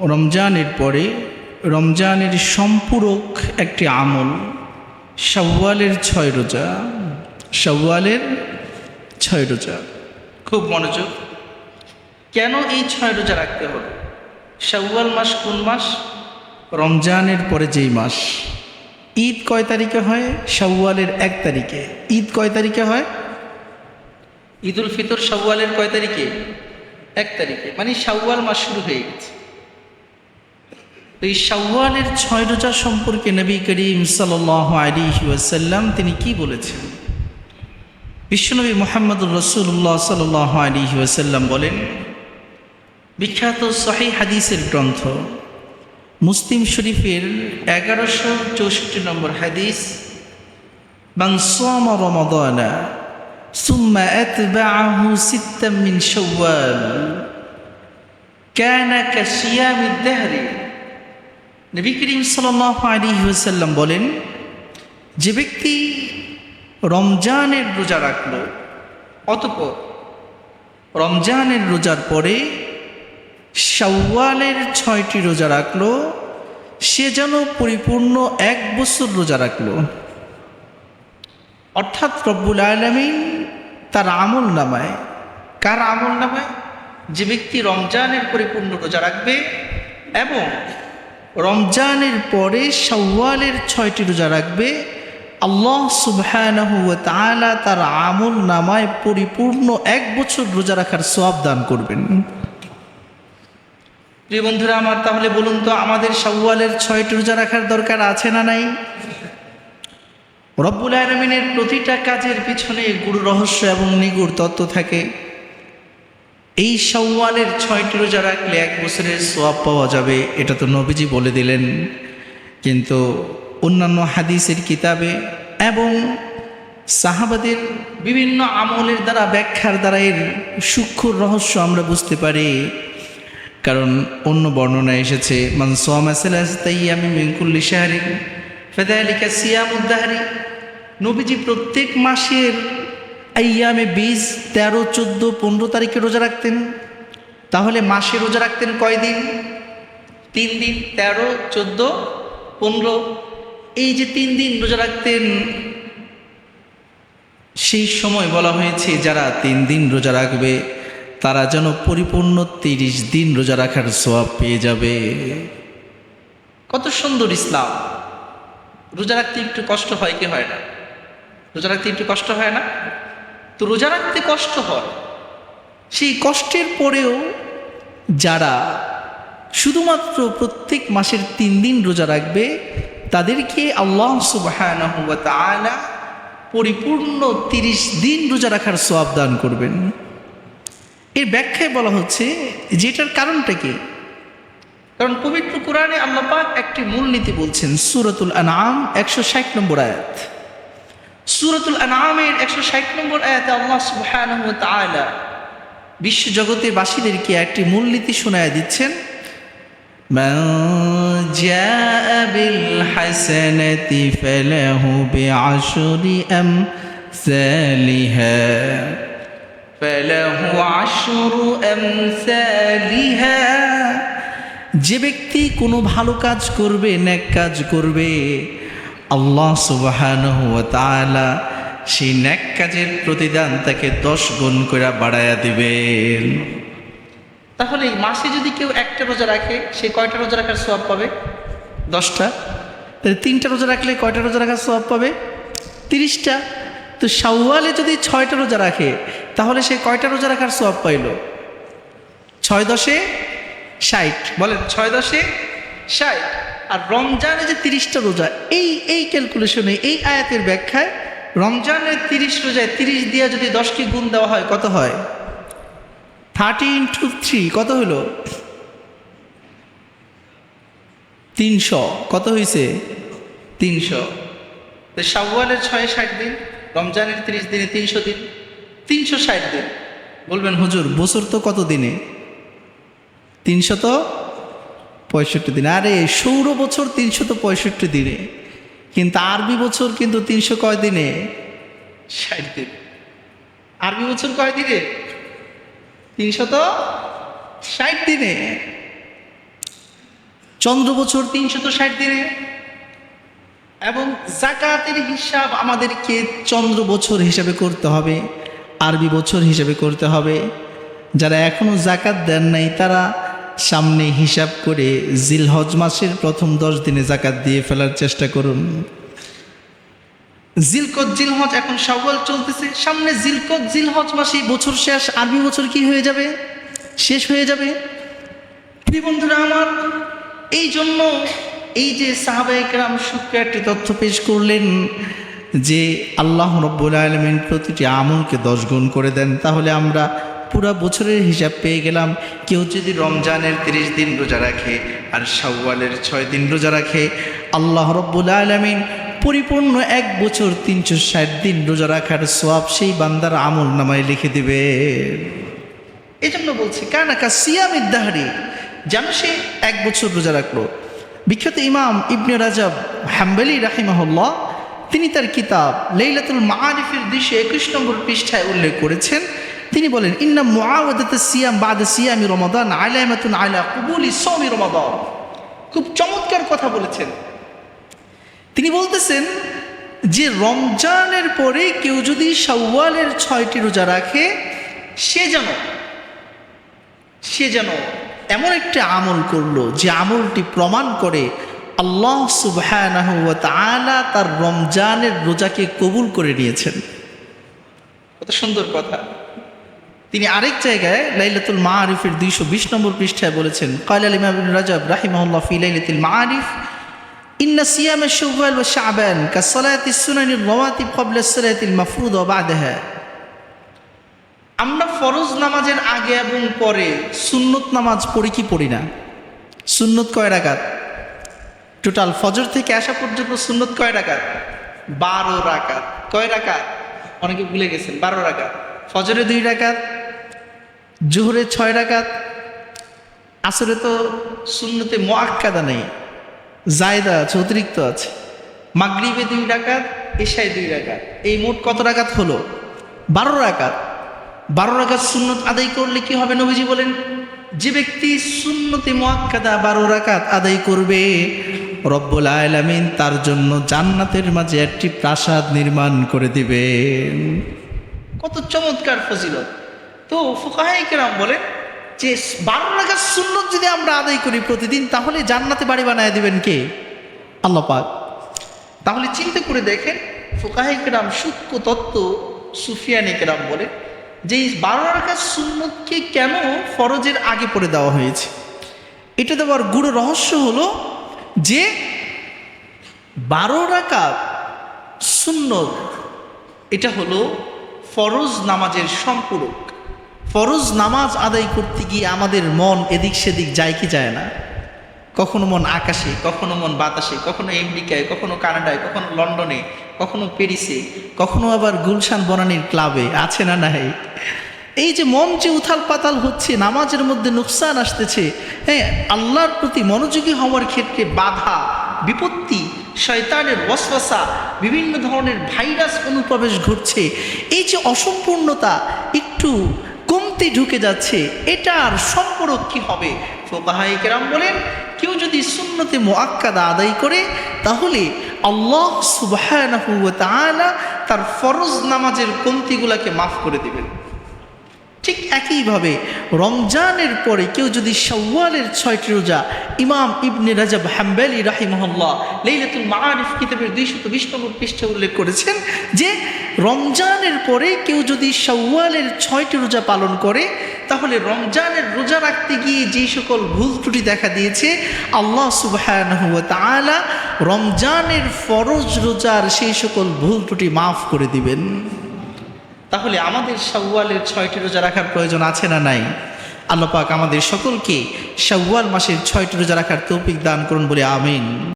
রমজানের পরে রমজানের সম্পূরক একটি আমল, শাওয়ালের ছয় রোজা, শাওয়ালের ছয় রোজা। খুব মনোযোগ। কেন এই ছয় রোজা রাখতে হবে? শাওয়াল মাস কোন মাস? রমজানের পরে যেই মাস। ঈদ কয় তারিখে হয়? শাওয়ালের এক তারিখে। ঈদ কয় তারিখে হয়? ঈদ উল ফিতর শাওয়ালের কয় তারিখে? এক তারিখে। মানে শাওয়াল মাস শুরু হয়ে গেছে। এই শাওয়ালের ছয় রোজা সম্পর্কে নবী করিম সাল আলী ওয়াসাল্লাম তিনি কি বলেছেন? বিশ্বনবী মোহাম্মদ রসুল্লাহ সাল্লাহ আলী ওয়াসাল্লাম বলেন, বিখ্যাত শাহি হাদিসের গ্রন্থ মুসলিম শরীফের এগারোশো চৌষট্টি নম্বর হাদিস বাংসম রমদনা সুম্মা এতবাহু সিত্তামিন সৌয়াল কেনা কাশিয়ামি দেহরি নবী করিম ওয়াসাল্লাম বলেন, যে ব্যক্তি রমজানের রোজা রাখল, অতপর রমজানের রোজার পরে শাওয়ালের ছয়টি রোজা রাখল, সে যেন পরিপূর্ণ এক বছর রোজা রাখল। অর্থাৎ রব্বুল আলমিন তার আমল নামায়। কার আমল নামায়? যে ব্যক্তি রমজানের পরিপূর্ণ রোজা রাখবে এবং রমজানের পরে শাওয়ালের ছয়টি রোজা রাখবে। আল্লাহ সুবহানাহু তার আমল নামায় পরিপূর্ণ এক বছর রোজা রাখার সওয়াব দান করবেন। প্রিয় বন্ধুরা আমার, তাহলে বলুন তো আমাদের শাওয়ালের ছয়টি রোজা রাখার দরকার আছে না নাই? রব্বুল আলমিনের প্রতিটা কাজের পিছনে গুরু রহস্য এবং নিগুড় তত্ত্ব থাকে। এই সওয়ালের ছয়টি রোজা রাখলে এক বছরের সোয়াব পাওয়া যাবে, এটা তো নবীজি বলে দিলেন। কিন্তু অন্যান্য হাদিসের কিতাবে এবং সাহাবাদের বিভিন্ন আমলের দ্বারা, ব্যাখ্যার দ্বারা এর সূক্ষ্ম রহস্য আমরা বুঝতে পারি। কারণ অন্য বর্ণনা এসেছে, মান সোয়ামাসালাস্তাইয়ামি মিঙ্কুল্লি শাহরিন ফেদালিকা সিয়ামুদ্দাহারি নবীজি প্রত্যেক মাসের আইয়ামে বিশ তেরো, চোদ্দ, পনেরো তারিখে রোজা রাখতেন। তাহলে মাসে রোজা রাখতেন কয়দিন তিন দিন, তেরো, চোদ্দ, পনেরো। এই যে তিন দিন রোজা রাখতেন, সেই সময় বলা হয়েছে যারা তিন দিন রোজা রাখবে, তারা যেন পরিপূর্ণ তিরিশ দিন রোজা রাখার সোয়াব পেয়ে যাবে। কত সুন্দর ইসলাম। রোজা রাখতে একটু কষ্ট হয় কি হয় না? রোজা রাখতে একটু কষ্ট হয় না? তো রোজা রাখতে কষ্ট হয়। সেই কষ্টের পরেও যারা শুধুমাত্র প্রত্যেক মাসের তিন দিন রোজা রাখবে, তাদেরকে আল্লাহ সুবাহ পরিপূর্ণ তিরিশ দিন রোজা রাখার সোয়াব দান করবেন। এর ব্যাখ্যায় বলা হচ্ছে যেটার কারণটা কি? কারণ পবিত্র কোরআনে আল্লাপাক একটি মূলনীতি বলছেন, সুরতুল আনাম একশো ষাট নম্বর আয়াত। সুরতুল আনামের একশো ষাট নম্বর আয়াতে আল্লাহ সুহান বিশ্বজগতের বাসীদেরকে একটি মূলনীতি শোনায় দিচ্ছেন যে ব্যক্তি কোনো ভালো কাজ করবে নেক কাজ করবে আল্লাহ সুবাহানহু তাআলা সেই ন্যাক কাজের প্রতিদান তাকে দশ গুণ করে বাড়াইয়া দিবেন। তাহলে এই মাসে যদি কেউ একটা রোজা রাখে সে কয়টা রোজা রাখার সব পাবে? দশটা? তাহলে তিনটা রোজা রাখলে কয়টা রোজা রাখার সব পাবে? তিরিশটা? তো শাওয়ালে যদি ছয়টা রোজা রাখে তাহলে সে কয়টা রোজা রাখার সব পাইল? ছয় দশে ষাট। বলেন ছয় দশে ষাট। আর রমজানে যে তিরিশটা রোজা, এই এই ক্যালকুলেশনে এই আয়াতের ব্যাখ্যায় রমজানের তিরিশ রোজায় তিরিশ দিয়ে যদি দশটি গুণ দেওয়া হয়, কত হয়? থার্টি ইন্টু থ্রি কত হলো তিনশো, কত হয়েছে তিনশো। তো ছয় ষাট দিন, রমজানের তিরিশ দিনে তিনশো দিন, তিনশো ষাট দিন। বলবেন, হুজুর, বছর তো কত দিনে? তিনশত পঁয়ষট্টি দিন। আরে সৌর বছর তিনশত পঁয়ষট্টি দিনে। কিন্তু আরবি বছর কিন্তু তিনশো কয় দিনে? ষাট দিন। আরবি বছর কয় দিনে? তিনশত ষাট দিনে। চন্দ্র বছর তিনশত ষাট দিনে। এবং জাকাতের হিসাব আমাদেরকে চন্দ্র বছর হিসাবে করতে হবে, আরবি বছর হিসাবে করতে হবে। যারা এখনও জাকাত দেন নাই, তারা সামনে হিসাব করে জিলহজ মাসের প্রথম দশ দিনে জাকাত দিয়ে ফেলার চেষ্টা করুন। জিলকত জিলহজ এখন সবল চলতেছে। সামনে জিলকত জিলহজ মাসে বছর শেষ, আরবি বছর কি হয়ে যাবে? শেষ হয়ে যাবে? প্রিয় বন্ধুরা আমার, এই জন্য এই যে সাহাবাহিকরাম সূত্রে একটি তথ্য পেশ করলেন যে আল্লাহ রব্বুল আলমিন প্রতিটি আমলকে দশ গুণ করে দেন। তাহলে আমরা পুরা বছরের হিসাব পেয়ে গেলাম, কেউ যদি রমজানের তিরিশ দিন রোজা রাখে আর শাওয়ালের ছয় দিন রোজা রাখে, আল্লাহ রব্বুল আলমিন পরিপূর্ণ এক বছর তিনশো ষাট দিন রোজা রাখার সোয়াব সেই বান্দার আমল নামায় লিখে দিবে। এই জন্য বলছি কানাকা সিয়াম ইদ্দাহারি যেন সে এক বছর রোজা রাখল। বিখ্যাত ইমাম ইবনে রাজাব হাম্বলি রাহিমাহুল্লাহ, তিনি তার কিতাব লেইলাতুল মাআরিফের দুইশো একুশ নম্বর পৃষ্ঠায় উল্লেখ করেছেন তিনি বলেন, ইন্না মুআওয়াদাত সিয়াম বাদ সিয়ামি রমাদান আলামাতুন আলা কুবুলি সৌমি রমাদান। খুব চমৎকার কথা বলেছেন। তিনি বলতেছেন যে, রমজানের পরে কেউ যদি শাওয়ালের ছয়টি রোজা রাখে, সে যেন সে যেন এমন একটা আমল করল যে আমলটি প্রমাণ করে আল্লাহ তাআলা তার রমজানের রোজাকে কবুল করে নিয়েছেন। কত সুন্দর কথা। তিনি আরেক জায়গায় লাইলাতুল মাআরিফের দুইশো বিশ নম্বর পৃষ্ঠায় বলেছেন ইমাম ইবনে রাজাব রাহিমাহুল্লাহ ফি লাইলাতুল মাআরিফ, ইন্না সিয়াম শাওয়াল ওয়া শাবান কাসসালাতি সুনানির রাওয়াতিব ক্বাবলা সালাতিল মাফরুদ ওয়া বা'দাহা। আমরা ফরজ নামাজের আগে এবং পরে সুন্নত নামাজ পড়ি কি পড়ি না? সুন্নত কয় রাকাত? টোটাল ফজর থেকে আসা পর্যন্ত সুন্নত কয় রাকাত? বারো রাকাত। কয় রাকাত? অনেকে ভুলে গেছেন, বারো রাকাত। ফজরে দুই রাকাত জোহরে ছয় রাকাত, আসরে তো শূন্যতে মোয়াক্কাদা নেই, জায়দা আছে, অতিরিক্ত আছে। মাগরিবে দুই রাকাত, এশায় দুই রাকাত। এই মোট কত রাকাত হলো? বারো রাকাত। বারো রাকাত সুন্নত আদায় করলে কি হবে নবীজি বলেন, যে ব্যক্তি সুন্নতে মোয়াক্কাদা বারো রাকাত আদায় করবে, রব্বুল আলামিন তার জন্য জান্নাতের মাঝে একটি প্রাসাদ নির্মাণ করে দিবেন। কত চমৎকার ফজিলত। তো ফুকাহাই কেরাম বলেন যে বারো রাকাত সুন্নত যদি আমরা আদায় করি প্রতিদিন, তাহলে জান্নাতে বাড়ি বানায় দিবেন কে? আল্লাহ পাক। তাহলে চিন্তা করে দেখেন, ফুকাহাই কেরাম সূক্ষ্ম তত্ত্ব সুফিয়ানি কেরাম বলে যে এই বারো রাকাত সুন্নতকে কেন ফরজের আগে পড়ে দেওয়া হয়েছে? এটা দেওয়ার গুড় রহস্য হলো যে বারো রাকাত সুন্নত, এটা হলো ফরজ নামাজের সম্পূরক। ফরজ নামাজ আদায় করতে গিয়ে আমাদের মন এদিক সেদিক যায় কি যায় না? কখনো মন আকাশে, কখনো মন বাতাসে, কখনো আমেরিকায়, কখনো কানাডায়, কখনো লন্ডনে, কখনো প্যারিসে, কখনো আবার গুলশান বনানীর ক্লাবে, আছে না নাই? এই যে মন যে উথাল পাতাল হচ্ছে, নামাজের মধ্যে নুকসান আসতেছে হ্যাঁ আল্লাহর প্রতি মনোযোগী হওয়ার ক্ষেত্রে বাধা, বিপত্তি, শয়তানের ওয়াসওয়াসা, বিভিন্ন ধরনের ভাইরাস অনুপ্রবেশ ঘটছে। এই যে অসম্পূর্ণতা, একটু কমতে ঢুকে যাচ্ছে, এটার সম্পর্ক কী হবে? ফোকাহাই কেরাম বলেন, কেউ যদি সুন্নতে মোয়াক্কাদা আদায় করে, তাহলে আল্লাহ সুবাহ তার ফরজ নামাজের কমতিগুলাকে মাফ করে দিবেন। ঠিক একইভাবে রমজানের পরে কেউ যদি শাওয়ালের ছয়টি রোজা ইমাম ইবনে রাজাব হাম্বালি রাহিমহল্লা লাইলাতুল মাআরিফ কিতাবের দুইশত বিশ নম্বর পৃষ্ঠা উল্লেখ করেছেন যে রমজানের পরে কেউ যদি শাওয়ালের ছয়টি রোজা পালন করে, তাহলে রমজানের রোজা রাখতে গিয়ে যে সকল ভুল ত্রুটি দেখা দিয়েছে, আল্লাহ তাআলা রমজানের ফরজ রোজার সেই সকল ভুল ত্রুটি মাফ করে দিবেন। তাহলে আমাদের শাওয়ালের ছয়টি রোজা রাখার প্রয়োজন আছে না নাই? আল্লাপাক আমাদের সকলকে শাওয়াল মাসের ছয়টি রোজা রাখার তৌফিক দান করুন বলে আমিন।